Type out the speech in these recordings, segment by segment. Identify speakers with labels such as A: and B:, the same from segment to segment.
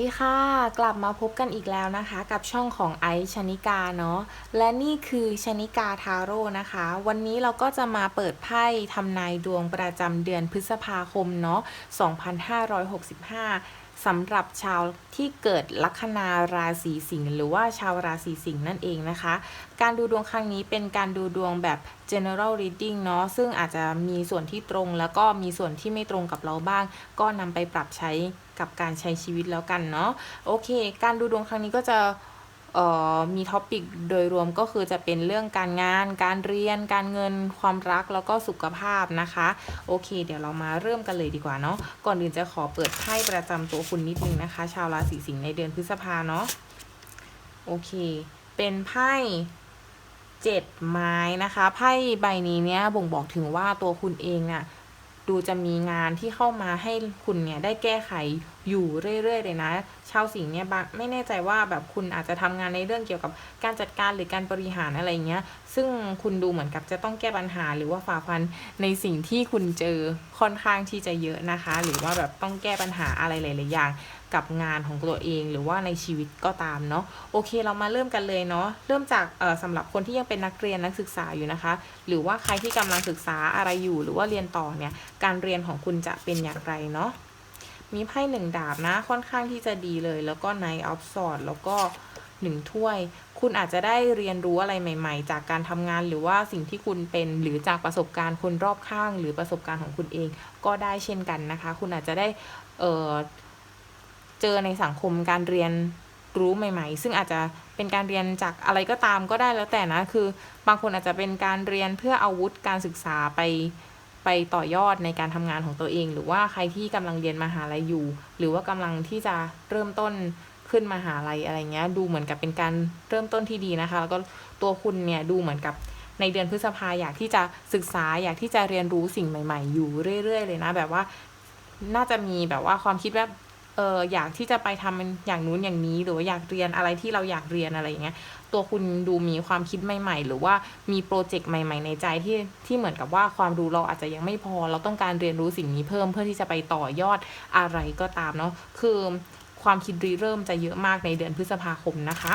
A: ดีค่ะ กลับมาพบกันอีกแล้วนะคะ กับช่องของไอซ์ชนิกาเนาะและนี่คือชนิกาทาโร่นะคะ วันนี้เราก็จะมาเปิดไพ่ทำนายดวงประจำเดือนพฤษภาคมเนาะ2565สำหรับชาวที่เกิดลัคนาราศีสิงห์หรือว่าชาวราศีสิงห์นั่นเองนะคะ การดูดวงครั้งนี้เป็นการดูดวงแบบ general reading เนาะซึ่งอาจจะมีส่วนที่ตรง แล้วก็มีส่วนที่ไม่ตรงกับเราบ้าง ก็นำไปปรับใช้ กับการใช้ชีวิตแล้วกันเนาะโอเค การดูดวงครั้งนี้ก็จะมีท็อปิกโดยรวมก็คือจะเป็นเรื่องการงาน การเรียน การเงิน ความรักแล้วก็สุขภาพนะคะ โอเค เดี๋ยวเรามาเริ่มกันเลยดีกว่าเนาะก่อนอื่นจะขอเปิดไพ่ประจำตัวคุณนิดนึงนะคะ ชาวราศีสิงห์ในเดือนพฤษภาเนาะโอเค เป็นไพ่เจ็ดไม้นะคะไพ่ใบนี้เนี่ยบ่งบอกถึงว่าตัวคุณเองน่ะ ดูจะมีงานที่เข้ามาให้คุณเนี่ยได้แก้ไขอยู่เรื่อยๆเลยนะ ชาวสิงห์เนี่ยไม่แน่ใจว่าแบบคุณอาจจะทำงานในเรื่องเกี่ยวกับการจัดการหรือการบริหารอะไรเงี้ย ซึ่งคุณดูเหมือนกับจะต้องแก้ปัญหาหรือว่าฝ่าฟันในสิ่งที่คุณเจอค่อนข้างที่จะเยอะนะคะ หรือว่าแบบต้องแก้ปัญหาอะไรหลายๆอย่างกับงานของตัวเองหรือว่าในชีวิตก็ตามเนาะโอเคเรามาเริ่มกันเลยเนาะเริ่มจากสำหรับคนที่ยังเป็นนักเรียนนักศึกษาอยู่นะคะ หรือว่าใครที่กำลังศึกษาอะไรอยู่ หรือว่าเรียนต่อเนี่ยการเรียนของคุณจะเป็นอย่างไรเนาะ มีไพ่หนึ่งดาบนะค่อนข้างที่จะดีเลย แล้วก็ไนออฟสอดแล้วก็หนึ่งถ้วย คุณอาจจะได้เรียนรู้อะไรใหม่ๆ จากการทำงานหรือว่าสิ่งที่คุณเป็นหรือจากประสบการณ์คนรอบข้าง หรือประสบการณ์ของคุณเองก็ได้เช่นกันนะคะ คุณอาจจะได้เเจอในสังคมการเรียนรู้ใหม่ ๆ ซึ่งอาจจะเป็นการเรียนจากอะไรก็ตามก็ได้แล้วแต่นะ คือบางคนอาจจะเป็นการเรียนเพื่ออาวุธการศึกษาไป ไปต่อยอดในการทำงานของตัวเอง หรือว่าใครที่กำลังเรียนมหาลัยอยู่ หรือว่ากำลังที่จะเริ่มต้นขึ้นมหาลัยอะไรเงี้ยดูเหมือนกับเป็นการเริ่มต้นที่ดีนะคะ แล้วก็ตัวคุณเนี่ยดูเหมือนกับในเดือนพฤษภาอยากที่จะศึกษาอยากที่จะเรียนรู้สิ่งใหม่ ๆ อยู่เรื่อย ๆ เลยนะ แบบว่าน่าจะมีแบบว่าความคิดแบบ เอออยากที่จะไปทำเป็นอย่างนู้นอย่างนี้ หรือว่าอยากเรียนอะไรที่เราอยากเรียนอะไรอย่างเงี้ยตัวคุณดูมีความคิดใหม่ ๆ หรือว่ามีโปรเจกต์ใหม่ ๆ ในใจที่ที่เหมือนกับว่าความรู้เราอาจจะยังไม่พอ เราต้องการเรียนรู้สิ่งนี้เพิ่มเพื่อที่จะไปต่อยอดอะไรก็ตามเนาะคือความคิดริเริ่มจะเยอะมากในเดือนพฤษภาคมนะคะ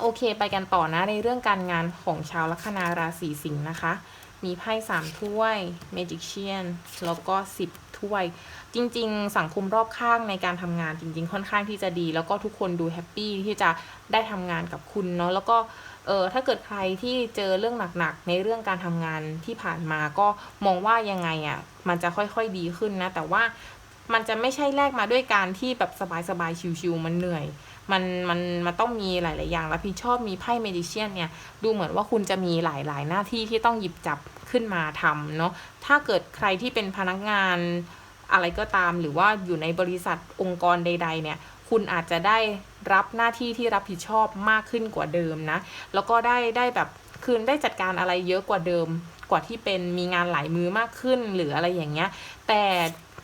A: โอเค ไปกันต่อนะในเรื่องการงานของชาวลัคนาราศีสิงห์นะคะ มีไพ่สามถ้วย Magician แล้วก็สิบ ถ้วย จริง ๆ สังคมรอบข้างในการทำงานจริง ๆ ค่อนข้างที่จะดี แล้วก็ทุกคนดูแฮปปี้ที่จะได้ทำงานกับคุณเนาะแล้วก็เออถ้าเกิดใครที่เจอเรื่องหนักๆ ในเรื่องการทำงานที่ผ่านมาก็มองว่ายังไงอะ่ะมันจะค่อยๆดีขึ้นนะ แต่ว่ามันจะไม่ใช่แลกมาด้วยการที่แบบสบายๆชิวๆมันเหนื่อย มันมันมันต้องมีหลาย ๆ อย่างรับผิดชอบมีไพ่เมดิเชียนเนี่ยดูเหมือนว่าคุณจะมีหลาย ๆ หน้าที่ที่ต้องหยิบจับขึ้นมาทำเนาะถ้าเกิดใครที่เป็นพนักงานอะไรก็ตามหรือว่าอยู่ในบริษัทองค์กรใด ๆ เนี่ยคุณอาจจะได้รับหน้าที่ที่รับผิดชอบมากขึ้นกว่าเดิมนะ แล้วก็ได้ได้แบบคืนได้จัดการอะไรเยอะกว่าเดิมกว่าที่เป็นมีงานหลายมือมากขึ้นหรืออะไรอย่างเงี้ย แต่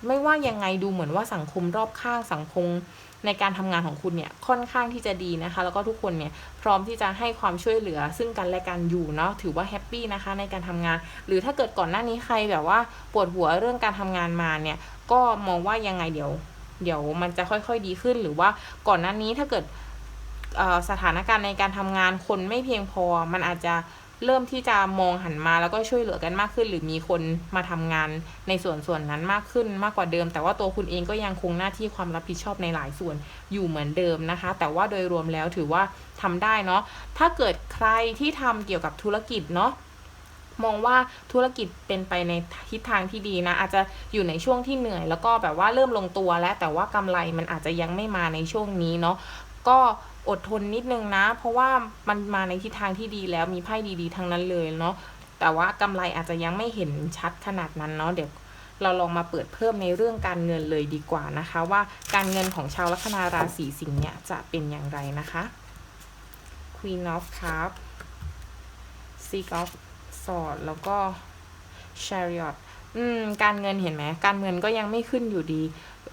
A: ไม่ว่ายังไงดูเหมือนว่าสังคมรอบข้างสังคมในการทำงานของคุณเนี่ยค่อนข้างที่จะดีนะคะ แล้วก็ทุกคนเนี่ยพร้อมที่จะให้ความช่วยเหลือซึ่งกันและกันอยู่เนาะถือว่าแฮปปี้นะคะในการทำงาน หรือถ้าเกิดก่อนหน้านี้ใครแบบว่าปวดหัวเรื่องการทำงานมาเนี่ยก็มองว่ายังไงเดี๋ยว เดี๋ยวมันจะค่อยๆดีขึ้น หรือว่าก่อนหน้านี้ถ้าเกิดสถานการณ์ในการทำงานคนไม่เพียงพอมันอาจจะ เริ่มที่จะมองหันมาแล้วก็ช่วยเหลือกันมากขึ้น หรือมีคนมาทำงานในส่วนส่วนนั้นมากขึ้นมากกว่าเดิม แต่ว่าตัวคุณเองก็ยังคงหน้าที่ความรับผิดชอบในหลายส่วนอยู่เหมือนเดิมนะคะ แต่ว่าโดยรวมแล้วถือว่าทำได้เนาะถ้าเกิดใครที่ทำเกี่ยวกับธุรกิจเนาะมองว่าธุรกิจเป็นไปในทิศทางที่ดีนะ อาจจะอยู่ในช่วงที่เหนื่อย แล้วก็แบบว่าเริ่มลงตัวแล้วแต่ว่ากำไรมันอาจจะยังไม่มาในช่วงนี้เนาะก็ อดทนนิดนึงนะ เพราะว่ามันมาในทิศทางที่ดีแล้วมีไพ่ดีๆทั้งนั้นเลยเนาะแต่ว่ากำไรอาจจะยังไม่เห็นชัดขนาดนั้นเนาะเดี๋ยวเราลองมาเปิดเพิ่มในเรื่องการเงินเลยดีกว่านะคะ ว่าการเงินของชาวลัคนาราศีสิงห์เนี่ยจะเป็นอย่างไรนะคะ Queen of Cups Six of Swords แล้วก็ Chariot อืมการเงินเห็นไหมการเงินก็ยังไม่ขึ้นอยู่ดี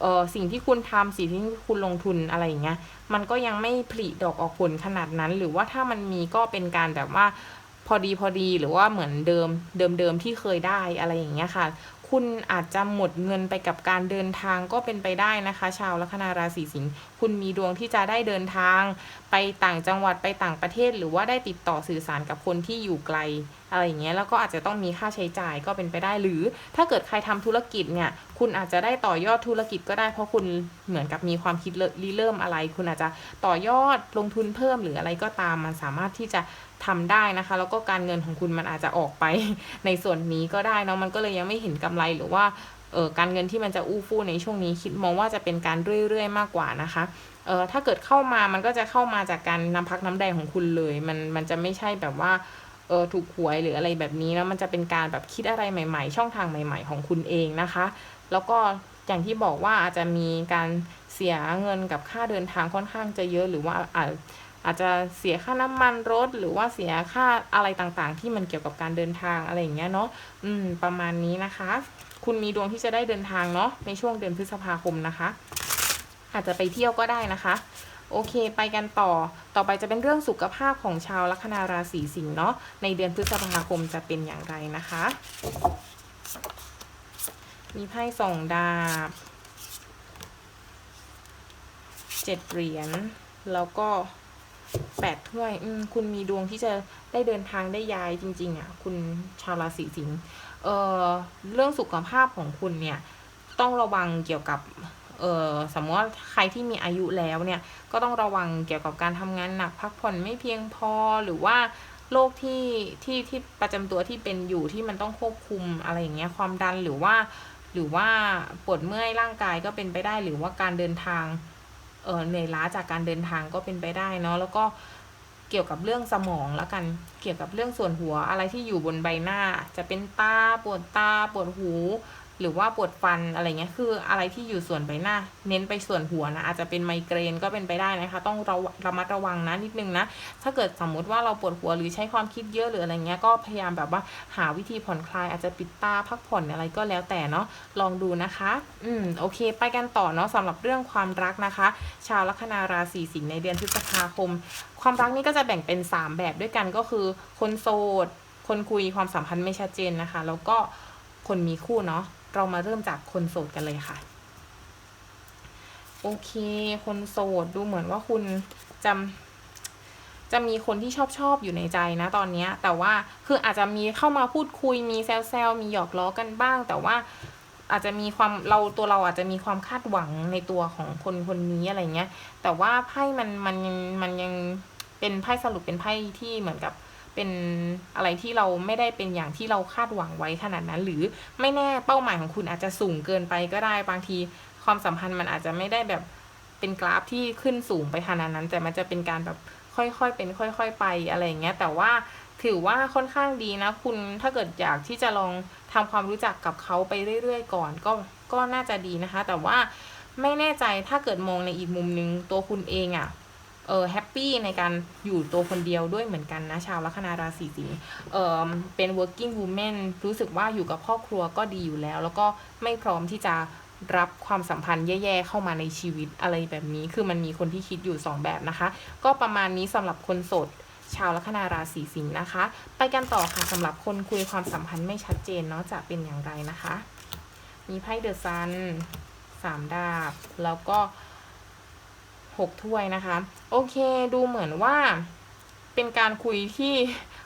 A: เออสิ่งที่คุณทำสิ่งที่คุณลงทุนอะไรอย่างเงี้ยมันก็ยังไม่ผลิดอกออกผลขนาดนั้น หรือว่าถ้ามันมีก็เป็นการแบบว่าพอดีพอดีหรือว่าเหมือนเดิมเดิมเดิมที่เคยได้อะไรอย่างเงี้ยค่ะ คุคุณอาจจะหมดเงินไปกับการเดินทางก็เป็นไปได้นะคะ ชาวลัคนาราศีสิงห์คุณมีดวงที่จะได้เดินทาง ไปต่างจังหวัดไปต่างประเทศ หรือว่าได้ติดต่อสื่อสารกับคนที่อยู่ไกลอะไรอย่างเงี้ยแล้วก็อาจจะต้องมีค่าใช้จ่ายก็เป็นไปได้หรือ ถ้าเกิดใครทำธุรกิจเนี่ย คุณอาจจะได้ต่อยอดธุรกิจก็ได้เพราะคุณเหมือนกับมีความคิดริเริ่มอะไร คุณอาจจะต่อยอดลงทุนเพิ่มหรืออะไรก็ตามมันสามารถที่จะทำได้นะคะ แล้วก็การเงินของคุณมันอาจจะออกไปในส่วนนี้ก็ได้เนาะมันก็เลยยังไม่เห็นกำไรหรือว่าเออการเงินที่มันจะอู้ฟู่ในช่วงนี้คิดมองว่าจะเป็นการเรื่อยๆ มากกว่านะคะเออถ้าเกิดเข้ามามันก็จะเข้ามาจากการนำพักน้ำแดงของคุณเลย มันมันจะไม่ใช่แบบว่า เออถูกหวยหรืออะไรแบบนี้แล้วมันจะเป็นการแบบคิดอะไรใหม่ ๆ ช่องทางใหม่ ๆ ของคุณเองนะคะ แล้วก็อย่างที่บอกว่าอาจจะมีการเสียเงินกับค่าเดินทางค่อนข้างจะเยอะหรือว่าอาจอาจจะเสียค่าน้ำมันรถหรือว่าเสียค่าอะไรต่างๆ ที่มันเกี่ยวกับการเดินทางอะไรอย่างเงี้ยเนาะอืม ประมาณนี้นะคะ คุณมีดวงที่จะได้เดินทางเนาะในช่วงเดือนพฤษภาคมนะคะ อาจจะไปเที่ยวก็ได้นะคะ โอเค ไปกันต่อ ต่อไปจะเป็นเรื่องสุขภาพของชาวลัคนาราศีสิงห์เนาะ ในเดือนพฤษภาคมจะเป็นอย่างไรนะคะ มีไพ่สองดาบเจ็ดเหรียญ แล้วก็แปดถ้วยอืมคุณมีดวงที่จะได้เดินทางได้ย้ายจริง ๆอะ คุณชาวราศีสิงห์ เอ่อ เรื่องสุขภาพของคุณเนี่ย ต้องระวังเกี่ยวกับ เออสมมติว่าใครที่มีอายุแล้วเนี่ยก็ต้องระวังเกี่ยวกับการทำงานหนักพักผ่อนไม่เพียงพอหรือว่าโรคที่ที่ที่ประจำตัวที่เป็นอยู่ที่มันต้องควบคุมอะไรอย่างเงี้ยความดันหรือว่า หรือว่าปวดเมื่อยร่างกายก็เป็นไปได้ หรือว่าการเดินทางเออเหนื่อยล้าจากการเดินทางก็เป็นไปได้เนาะแล้วก็เกี่ยวกับเรื่องสมองแล้วกันเกี่ยวกับเรื่องส่วนหัวอะไรที่อยู่บนใบหน้า จะเป็นตาปวดตาปวดหู หรือว่าปวดฟันอะไรเงี้ยคืออะไรที่อยู่ส่วนใบหน้า เน้นไปส่วนหัวนะอาจจะเป็นไมเกรนก็เป็นไปได้นะคะ ต้องระระมัดระวังนะนิดนึงนะถ้าเกิดสมมุติว่าเราปวดหัวหรือใช้ความคิดเยอะหรืออะไรเงี้ยก็พยายามแบบว่าหาวิธีผ่อนคลายอาจจะปิดตาพักผ่อนอะไรก็แล้วแต่เนาะลองดูนะคะ อืมโอเค ไปกันต่อเนาะสำหรับเรื่องความรักนะคะ ชาวลัคนาราศีสิงห์ในเดือนพฤษภาคม ความรักนี่ก็จะแบ่งเป็น 3 แบบด้วยกันก็คือคนโสดคนคุยความสัมพันธ์ไม่ชัดเจนนะคะ แล้วก็คนมีคู่เนาะ เรามาเริ่มจากคนโสดกันเลยค่ะ โอเค คนโสดดูเหมือนว่าคุณจะจะมีคนที่ชอบชอบอยู่ในใจนะตอนนี้ แต่ว่าคืออาจจะมีเข้ามาพูดคุยมีแซวแซวมีหยอกล้อกันบ้าง แต่ว่าอาจจะมีความเราตัวเราอาจจะมีความคาดหวังในตัวของคนคนนี้อะไรเงี้ย แต่ว่าไพ่มันมันมันยังเป็นไพ่สรุปเป็นไพ่ที่เหมือนกับ เป็นอะไรที่เราไม่ได้เป็นอย่างที่เราคาดหวังไว้ขนาดนั้น หรือไม่แน่เป้าหมายของคุณอาจจะสูงเกินไปก็ได้บางทีความสัมพันธ์มันอาจจะไม่ได้แบบเป็นกราฟที่ขึ้นสูงไปขนาดนั้น แต่มันจะเป็นการแบบค่อยๆเป็นค่อย ๆ ไปอะไรอย่างเงี้ย แต่ว่าถือว่าค่อนข้างดีนะ คุณถ้าเกิดอยากที่จะลองทำความรู้จักกับเขาไปเรื่อย ๆ ก่อนก็ก็น่าจะดีนะคะ แต่ว่าไม่แน่ใจถ้าเกิดมองในอีกมุมนึงตัวคุณเองอะ่ะ เออแฮปปี้ในการอยู่ตัวคนเดียวด้วยเหมือนกันนะชาวลัคนาราศีสิงห์เออเป็น working woman รู้สึกว่าอยู่กับครอบครัวก็ดีอยู่แล้ว แล้วก็ไม่พร้อมที่จะรับความสัมพันธ์แย่ๆเข้ามาในชีวิตอะไรแบบนี้ คือมันมีคนที่คิดอยู่ 2 แบบนะคะ ก็ประมาณนี้สำหรับคนโสดชาวลัคนาราศีสิงห์นะคะ ไปกันต่อค่ะสำหรับคนคุยความสัมพันธ์ไม่ชัดเจนเนาะจะเป็นอย่างไรนะคะ มีไพ่เดอะซันสามดาบ แล้วก็ หกถ้วยนะคะ โอเคดูเหมือนว่าเป็นการคุยที่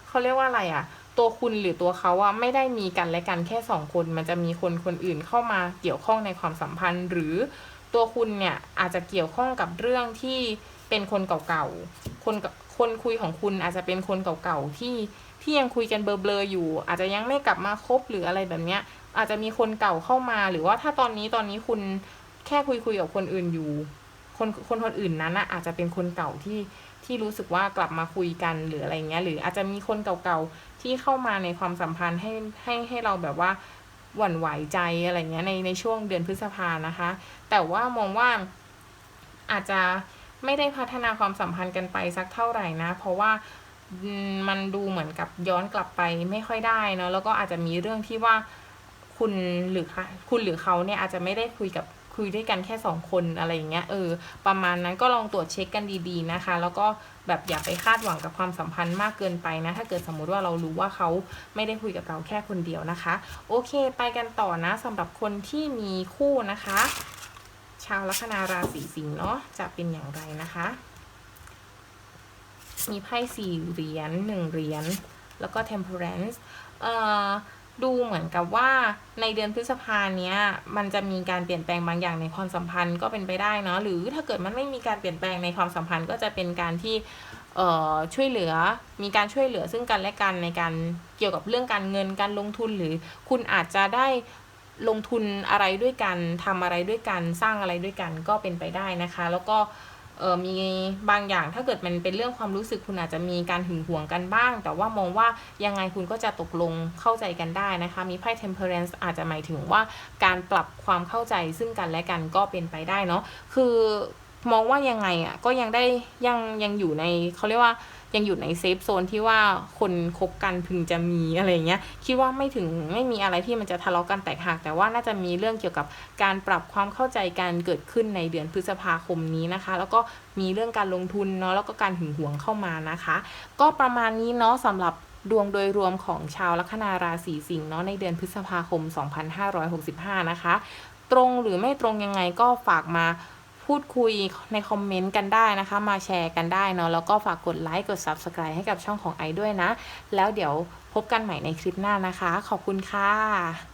A: เขาเรียกว่าอะไรอะตัวคุณหรือตัวเขาอะไม่ได้มีกันและกันแค่สองคน มันจะมีคนคนอื่นเข้ามาเกี่ยวข้องในความสัมพันธ์ หรือตัวคุณเนี่ยอาจจะเกี่ยวข้องกับเรื่องที่เป็นคนเก่าๆ คนคนคุยของคุณอาจจะเป็นคนเก่าๆที่ที่ยังคุยกันเบลอๆอยู่ อาจจะยังไม่กลับมาคบหรืออะไรแบบเนี้ยอาจจะมีคนเก่าเข้ามา หรือว่าถ้าตอนนี้ตอนนี้คุณแค่คุยคุยกับคนอื่นอยู่ คนคนคนอื่นนั้นอะอาจจะเป็นคนเก่าที่ที่รู้สึกว่ากลับมาคุยกันหรืออะไรเงี้ยหรืออาจจะมีคนเก่าๆที่เข้ามาในความสัมพันธ์ให้ให้ให้เราแบบว่าหวั่นไหวใจอะไรเงี้ยในในช่วงเดือนพฤษภานะคะ แต่ว่ามองว่าอาจจะไม่ได้พัฒนาความสัมพันธ์กันไปสักเท่าไหร่นะ เพราะว่ามันดูเหมือนกับย้อนกลับไปไม่ค่อยได้เนาะแล้วก็อาจจะมีเรื่องที่ว่าคุณหรือคุณหรือเขาเนี่ยอาจจะไม่ได้คุยกับ คุยด้วยกันแค่สองคนอะไรอย่างเงี้ยเออประมาณนั้นก็ลองตรวจเช็คกันดีๆนะคะ แล้วก็แบบอย่าไปคาดหวังกับความสัมพันธ์มากเกินไปนะถ้าเกิดสมมุติว่าเรารู้ว่าเขาไม่ได้คุยกับเราแค่คนเดียวนะคะ โอเค ไปกันต่อนะสำหรับคนที่มีคู่นะคะ ชาวลัคนาราศีสิงห์เนาะจะเป็นอย่างไรนะคะ มีไพ่สี่เหรียญหนึ่งเหรียญแล้วก็ temperance เอ่อ ดูเหมือนกับว่าในเดือนพฤษภาเนี้ยมันจะมีการเปลี่ยนแปลงบางอย่างในความสัมพันธ์ก็เป็นไปได้เนาะหรือถ้าเกิดมันไม่มีการเปลี่ยนแปลงในความสัมพันธ์ก็จะเป็นการที่เอ่อช่วยเหลือมีการช่วยเหลือซึ่งกันและกันในการเกี่ยวกับเรื่องการเงินการลงทุนหรือคุณอาจจะได้ลงทุนอะไรด้วยกันทำอะไรด้วยกัน สร้างอะไรด้วยกันก็เป็นไปได้นะคะ แล้วก็ เออมีบางอย่างถ้าเกิดมันเป็นเรื่องความรู้สึกคุณอาจจะมีการหึงหวงกันบ้าง แต่ว่ามองว่ายังไงคุณก็จะตกลงเข้าใจกันได้นะคะ มีไพ่ temperance อาจจะหมายถึงว่าการปรับความเข้าใจซึ่งกันและกันก็เป็นไปได้เนาะคือมองว่ายังไงอะก็ยังได้ยังยังอยู่ในเขาเรียกว่า ยังอยู่ในเซฟโซนที่ว่าคนคบกันพึงจะมีอะไรเงี้ยคิดว่าไม่ถึงไม่มีอะไรที่มันจะทะเลาะกันแตกหัก แต่ว่าน่าจะมีเรื่องเกี่ยวกับการปรับความเข้าใจกันเกิดขึ้นในเดือนพฤษภาคมนี้นะคะ แล้วก็มีเรื่องการลงทุนเนาะแล้วก็การหึงหวงเข้ามานะคะ ก็ประมาณนี้เนาะสำหรับดวงโดยรวมของชาวลัคนาราศีสิงห์เนาะในเดือนพฤษภาคม 2565 นะคะ ตรงหรือไม่ตรงยังไงก็ฝากมา พูดคุยในคอมเมนต์กันได้นะคะ มาแชร์กันได้เนาะแล้วก็ฝากกดไลค์กด Subscribe ให้กับช่องของไอด้วยนะ แล้วเดี๋ยวพบกันใหม่ในคลิปหน้านะคะ ขอบคุณค่ะ